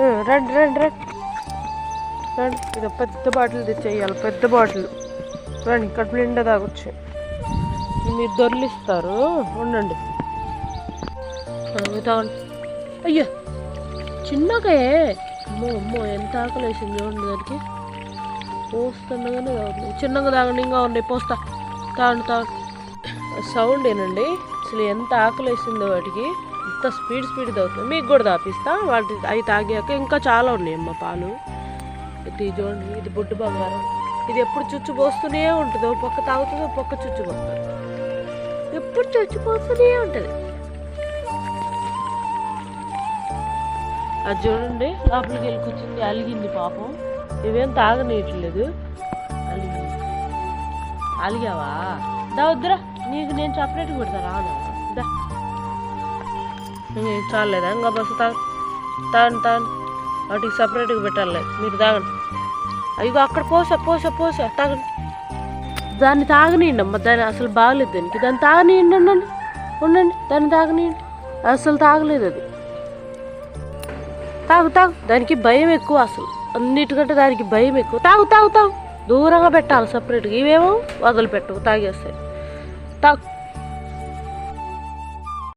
రండి రండి రండి. రండి ఇది పెద్ద బాటిల్ తెచ్చేయాలి పెద్ద బాటిల్. రండి కడుపు నిండా తాగొచ్చు. మీరు దొర్లిస్తారు. ఉండండి. ఆ, తాగండి అయ్యో చిన్నకే అమ్మో అమ్మో ఎంత ఆకలి వేసింది చూడండి దానికి. పోస్తుండగానే తాగుతుంది. చిన్నగా తాగండి ఇంకా ఉన్నాయి పోస్తా. తాగండి తాగండి సౌండ్ ఏనండి అసలు ఎంత ఆకలి వేసిందో వాటికి. ఎంత స్పీడ్ స్పీడ్ తాగుతుంది మీకు కూడా తాపిస్తా వాటి అవి తాగాక ఇంకా చాలా ఉన్నాయి అమ్మ పాలు. ఇది చూడండి ఇది బుడ్డు బంగారం. ఇది ఎప్పుడు చుచ్చు పోస్తూనే ఉంటుంది. ఒక పక్క తాగుతుంది ఒక పక్క చుచ్చు పోస్తుంది. ఎప్పుడు చుచ్చు పోస్తూనే ఉంటుంది. అది చూడండి లోపలికి వెళ్ళికొచ్చింది అలిగింది పాపం. ఇవేం తాగనీయట్లేదు. అలిగింది. అలిగావా? దా వద్దురా నీకు నేను సపరేట్గా కొడతా రాను? దా. ఇంకేం చాలేదా? ఇంకా బస్సు తాగ తాను తాను వాటికి సపరేట్గా పెట్టాలి. మీరు తాగండి. అయ్యో అక్కడ పోసా పోసా పోసా. తాగండి. దాన్ని తాగనియండి అమ్మ. దాన్ని అసలు బాగలేదు దానికి. దాన్ని తాగనియండి ఉండండి. ఉండండి. దాన్ని తాగనియండి. అసలు తాగలేదు అది. తాగు తాగు. దానికి భయం ఎక్కువ అసలు. అన్నిటికంటే దానికి భయం ఎక్కువ. తాగు తాగు తాగు. దూరంగా పెట్టాలి సపరేట్గా ఇవేమో వదిలిపెట్టవు తాగేస్తాయి. తాగు.